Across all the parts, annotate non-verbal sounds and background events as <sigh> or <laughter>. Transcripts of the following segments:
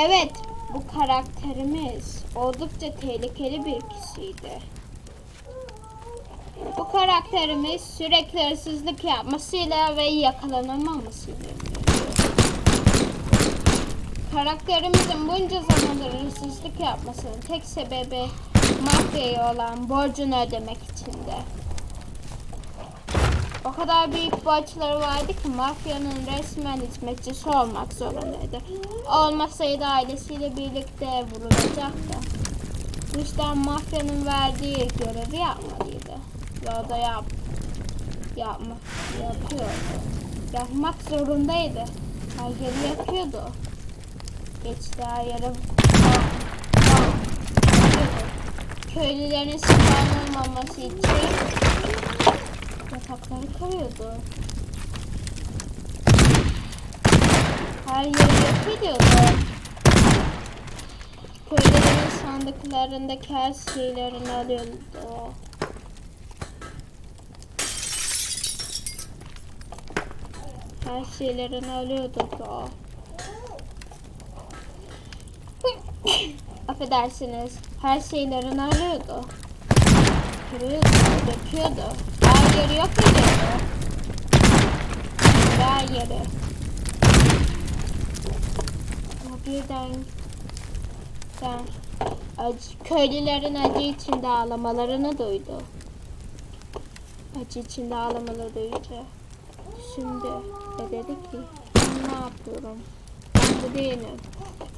Evet, bu karakterimiz oldukça tehlikeli bir kişiydi. Bu karakterimiz sürekli hırsızlık yapmasıyla ve yakalanamamasıyla. Karakterimizin bunca zamandır hırsızlık yapmasının tek sebebi mafyaya olan borcunu ödemek içindi. O kadar büyük borçları vardı ki mafyanın resmen hizmetçisi olmak zorundaydı. Olmasaydı ailesiyle birlikte vurulacaktı. Bu yüzden mafyanın verdiği görevi yapmalıydı. Ve o da yap, yapma, yapıyordu. Yapmak zorundaydı. Her yapıyordu. Geçti her. Köylülerin olmaması için yatakları kırıyordu. Her yeri yok ediyordu. Köylülerin sandıklarındaki her şeylerini alıyordu. Her şeylerini alıyordu o. <coughs> Affedersiniz. Her şeylerini alıyordu. Kırıyordu, döküyordu. Yeri yok. Her yeri. Ama birden ben acı, köylülerin acı içinde ağlamalarını duydu. Acı içinde ağlamaları duyunca şimdi ve dedi ki ne yapıyorum? Ben bu değilim.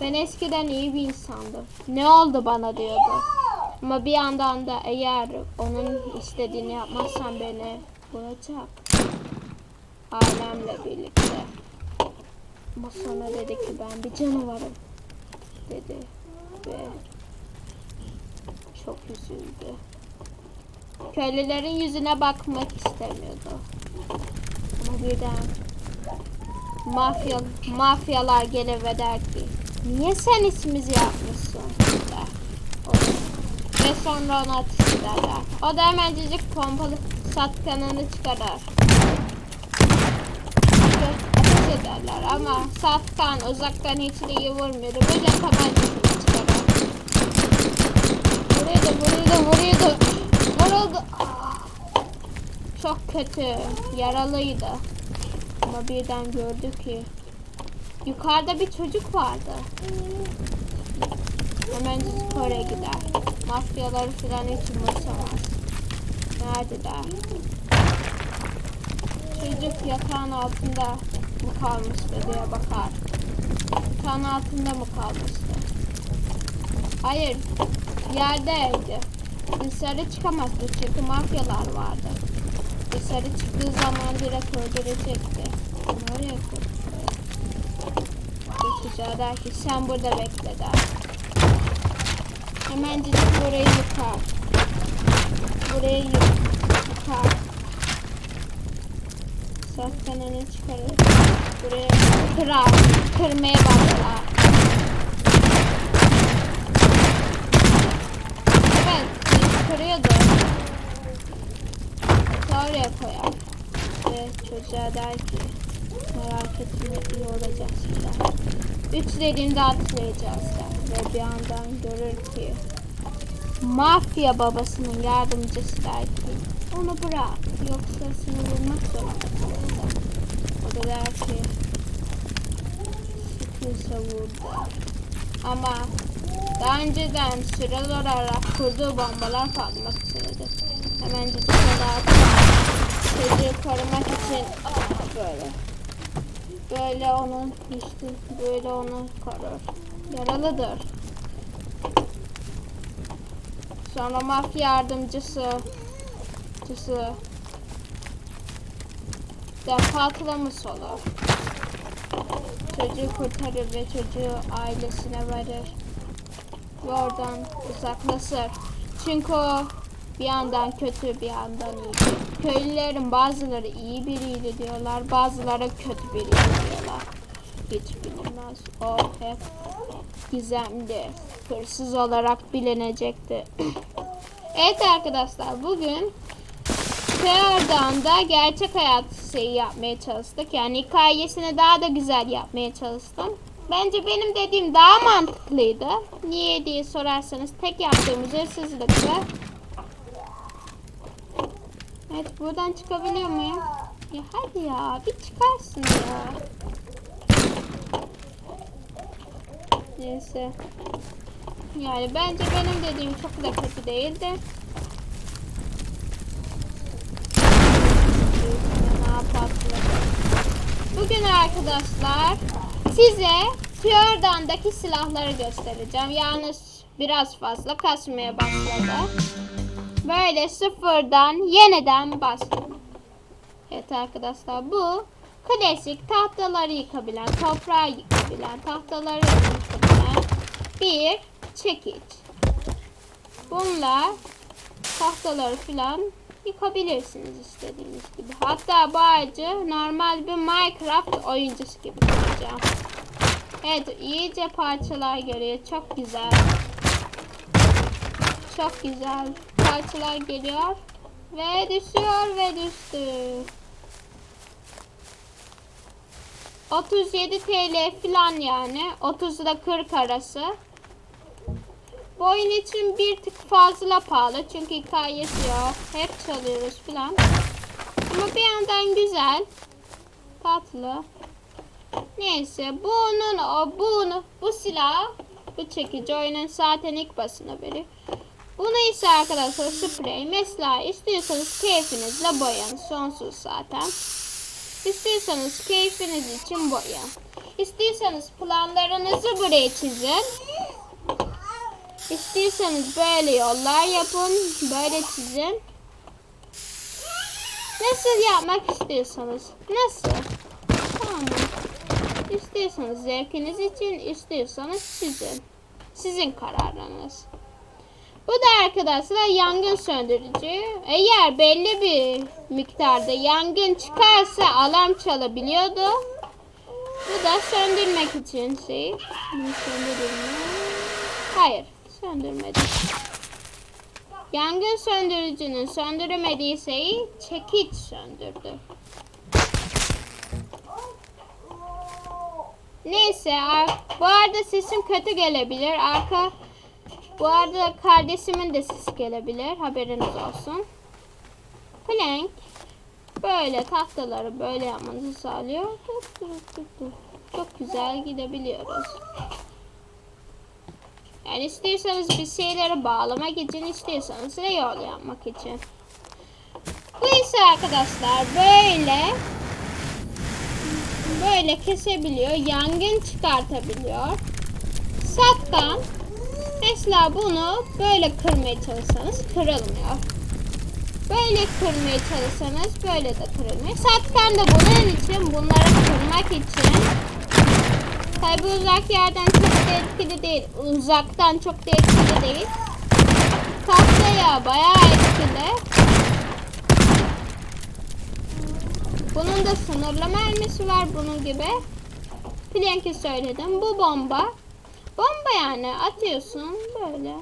Ben eskiden iyi bir insandım. Ne oldu bana diyordu. Ama bir yandan da eğer onun istediğini yapmazsam beni vuracak. Ailemle birlikte. Ama sonra dedi ki ben bir canavarım. Dedi. Ve çok üzüldü. Köylülerin yüzüne bakmak istemiyordu. Ama birden mafya, mafyalar gelir ve der ki niye sen ismimizi yapmışsın. Ve sonra onu ateş ederler. O da hemencecik pompalı satkanını çıkarır. Ve ateş ederler ama satkan uzaktan hiç iyi vurmuyordu. Böyle tabancasını çıkarır. Vuruyordu, vuruyordu, vuruyordu. Vuruldu. Ah! Çok kötü. Yaralıydı. Ama birden gördü ki yukarıda bir çocuk vardı. Hemen oraya gider. Mafyaları falan hiç umursamaz. Nerede der. Çocuk yatağın altında mı kalmıştı diye bakar. Yatağın altında mı kalmıştı? Hayır. Yerdeydi. Dışarı çıkamazdı çünkü mafyalar vardı. Dışarı çıktığı zaman direkt öldürecekti. Onu oraya koy. Çocuğa der ki sen burada bekle der. Hemencik burayı yıkar. Burayı yık- yıkar. Safkanını çıkarır. Buraya kırar. Kırmaya başlar. Evet, kırıyordu. Oraya koyar. Ve çocuğa der ki merak etme iyi olacaksın der. Üç dediğinde atlayacağız der. Ve bir yandan görür ki mafya babasının yardımcısı der onu bırak yoksa seni vurmak zorunda. O da der ki sıkıysa vur. Ama daha önceden süre olarak kurduğu bombalar patlamak üzeredir. Hemen cüzdanı dağıtır. Çocuğu korumak için böyle. Böyle onu işte böyle onu korur. Yaralıdır. Sonra mafya yardımcısı cısı defaklamış olur. Çocuğu kurtarır ve çocuğu ailesine verir. Ve oradan uzaklaşır. Çünkü o bir yandan kötü bir yandan iyi. Köylülerin bazıları iyi biriydi diyorlar. Bazıları kötü biriydi diyorlar. Hiç bilinmez. O hep gizemli. Hırsız olarak bilinecekti. <clears throat> evet arkadaşlar bugün teoriden da gerçek hayat şeyi yapmaya çalıştık. Yani hikayesini daha da güzel yapmaya çalıştım. Bence benim dediğim daha mantıklıydı. Niye diye sorarsanız tek yaptığımız hırsızlıktı. Evet buradan çıkabiliyor muyum? Ya hadi ya bir çıkarsın ya. Neyse. Yani bence benim dediğim çok da kötü değildi. Bugün arkadaşlar size Fjordan'daki silahları göstereceğim. Yalnız biraz fazla kasmaya başladı. Böyle sıfırdan yeniden başladım. Evet arkadaşlar bu klasik tahtaları yıkabilen, toprağı yıkabilen, tahtaları yıkabilen bir çekiç. Bunlar tahtaları filan yıkabilirsiniz istediğiniz gibi. Hatta bu ağacı normal bir Minecraft oyuncusu gibi yapacağım. Evet iyice parçalar geliyor. Çok güzel. Çok güzel parçalar geliyor. Ve düşüyor ve düştü. 37 TL falan yani. 30 ile 40 arası. Bu oyun için bir tık fazla pahalı. Çünkü hikayesi yok. Hep çalıyoruz falan. Ama bir yandan güzel. Tatlı. Neyse bunun o bunu bu silah bu çekici oyunun zaten ilk basına veriyor. Bunu ise arkadaşlar sprey mesela istiyorsanız keyfinizle boyayın. Sonsuz zaten. İstiyorsanız keyfiniz için boyayın. İstiyorsanız planlarınızı buraya çizin. İstiyorsanız böyle yollar yapın. Böyle çizin. Nasıl yapmak istiyorsanız. Nasıl? Tamam? İstiyorsanız zevkiniz için, istiyorsanız sizin. Sizin kararınız. Arkadaşlar yangın söndürücü. Eğer belli bir miktarda yangın çıkarsa alarm çalabiliyordu. Bu da söndürmek için şey. Hayır, söndürmedi. Yangın söndürücünün söndüremediği şeyi çekiç söndürdü. Neyse, bu arada sesim kötü gelebilir. Arka bu arada kardeşimin de sesi gelebilir. Haberiniz olsun. Plank böyle tahtaları böyle yapmanızı sağlıyor. Çok güzel gidebiliyoruz. Yani istiyorsanız bir şeyleri bağlamak için, istiyorsanız da yol yapmak için. Bu ise arkadaşlar böyle böyle kesebiliyor, yangın çıkartabiliyor. Satkan mesela bunu böyle kırmaya çalışsanız kırılmıyor. Böyle kırmaya çalışsanız böyle de kırılmıyor. Satkan da bunun için bunları kırmak için Tabi uzak yerden çok etkili değil. Uzaktan çok etkili değil. Tahtaya bayağı etkili. Bunun da sınırlı mermisi var bunun gibi. Plank'i söyledim. Bu bomba. Bomba yani atıyorsun böyle.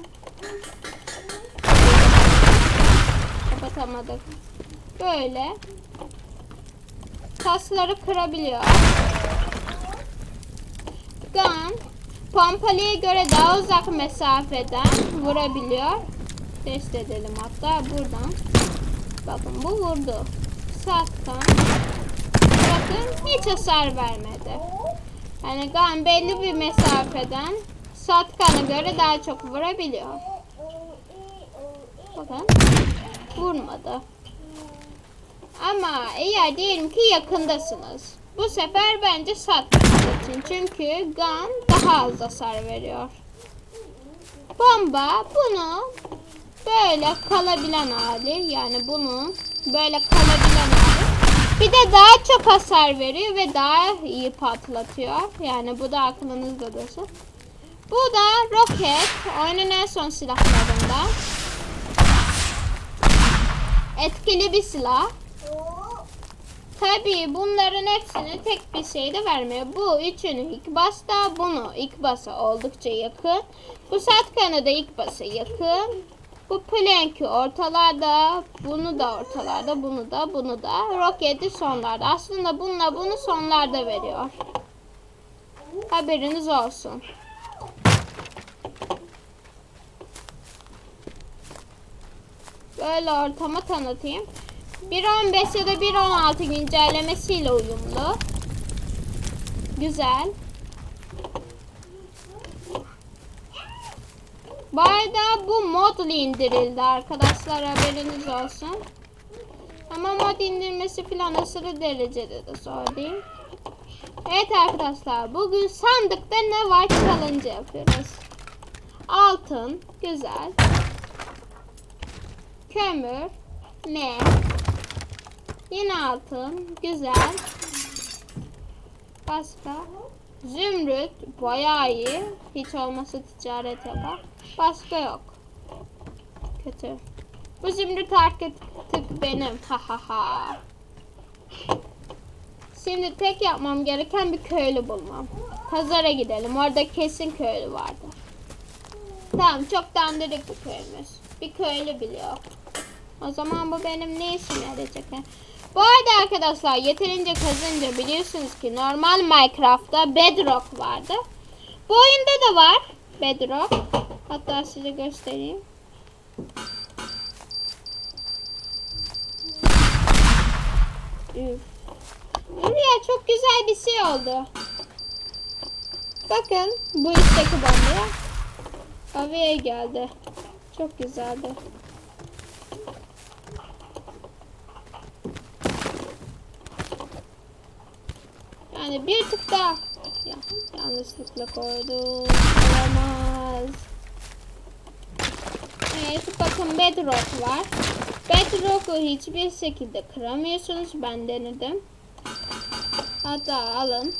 Kapatamadık. Böyle. Kasları kırabiliyor. Gun pompalıya göre daha uzak mesafeden vurabiliyor. Test edelim hatta buradan. Bakın bu vurdu. Shotgun. Bakın hiç hasar vermedi. Yani gun belli bir mesafeden shotgun'a göre daha çok vurabiliyor. Bakın vurmadı. Ama eğer diyelim ki yakındasınız. Bu sefer bence satmanız için. Çünkü gun daha az hasar veriyor. Bomba bunu böyle kalabilen hali. Yani bunu böyle kalabilen hali. Bir de daha çok hasar veriyor ve daha iyi patlatıyor. Yani bu da aklınızda dursun. Bu da roket. Oyunun en son silahlarından. Etkili bir silah. Tabii bunların hepsini tek bir şeyde vermiyor. Bu üçünü ilk basta, bunu ilk basa oldukça yakın. Bu satkanı da ilk basa yakın. Bu plank'i ortalarda, bunu da ortalarda, bunu da, bunu da. Roketi sonlarda. Aslında bununla bunu sonlarda veriyor. Haberiniz olsun. Böyle ortama tanıtayım. 1.15 ya da 1.16 güncellemesiyle uyumlu. Güzel. Bu arada bu mod indirildi arkadaşlar haberiniz olsun. Ama mod indirmesi falan aşırı derecede de zor değil. Evet arkadaşlar bugün sandıkta ne var challenge yapıyoruz. Altın güzel. Kömür ne? Yine altın güzel. Başka? Zümrüt bayağı iyi. Hiç olmasa ticaret yapar. Başka yok. Kötü. Bu zümrüt artık benim. Ha ha ha. Şimdi tek yapmam gereken bir köylü bulmam. Pazara gidelim. Orada kesin köylü vardı. Tamam çok dandirik bir köyümüz. Bir köylü biliyor. O zaman bu benim ne işime yarayacak? ha? Bu arada arkadaşlar yeterince kazınca biliyorsunuz ki normal Minecraft'ta Bedrock vardı. Bu oyunda da var Bedrock. Hatta size göstereyim. Üf. Çok güzel bir şey oldu. Bakın bu üstteki bombaya havaya geldi. Çok güzeldi. Yani bir tık daha ya, yanlışlıkla koydum. Olamaz. Evet bakın bedrock var. Bedrock'u hiçbir şekilde kıramıyorsunuz. Ben denedim. Hatta alın.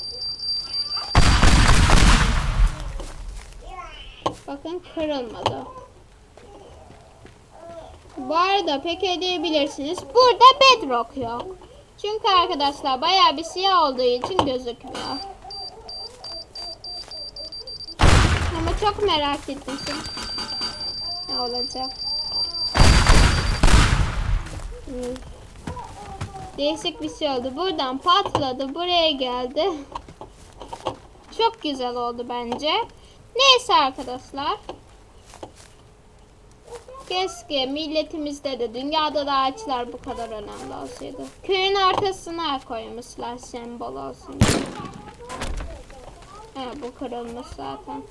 Bakın kırılmadı. Bu arada pek diyebilirsiniz. Burada bedrock yok. Çünkü arkadaşlar bayağı bir siyah olduğu için gözükmüyor. Ama çok merak ettim. Ne olacak? Üf. Değişik bir şey oldu. Buradan patladı. Buraya geldi. Çok güzel oldu bence. Neyse arkadaşlar. Keşke milletimizde de dünyada da ağaçlar bu kadar önemli olsaydı. Köyün ortasına koymuşlar sembol olsun. Ha, bu kırılmış zaten.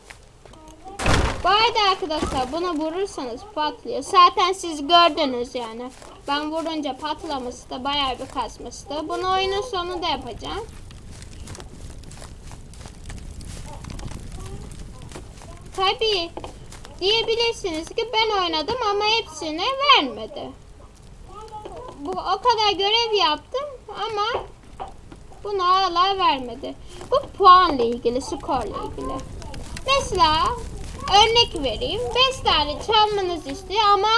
Bu arada arkadaşlar buna vurursanız patlıyor. Zaten siz gördünüz yani. Ben vurunca patlamıştı. Bayağı bir kasmıştı. Bunu oyunun sonunda yapacağım. Tabii diyebilirsiniz ki ben oynadım ama hepsini vermedi. Bu o kadar görev yaptım ama bunu hala vermedi. Bu puanla ilgili, skorla ilgili. Mesela örnek vereyim. 5 tane çalmanız istiyor ama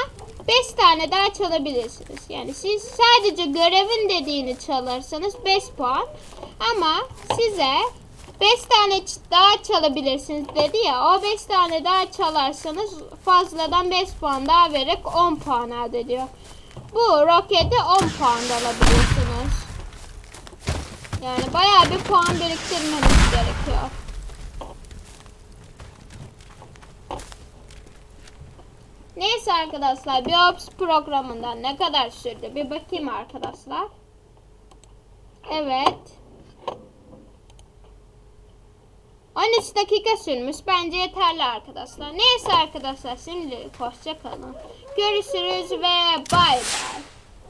5 tane daha çalabilirsiniz. Yani siz sadece görevin dediğini çalarsanız 5 puan. Ama size 5 tane daha çalabilirsiniz dedi ya. O 5 tane daha çalarsanız fazladan 5 puan daha vererek 10 puan elde ediyor. Bu roketi 10 puan da alabilirsiniz. Yani bayağı bir puan biriktirmeniz gerekiyor. Neyse arkadaşlar bir Ops programından ne kadar sürdü bir bakayım arkadaşlar. Evet. 13 dakika sürmüş. Bence yeterli arkadaşlar. Neyse arkadaşlar şimdi hoşça kalın. Görüşürüz ve bay bay.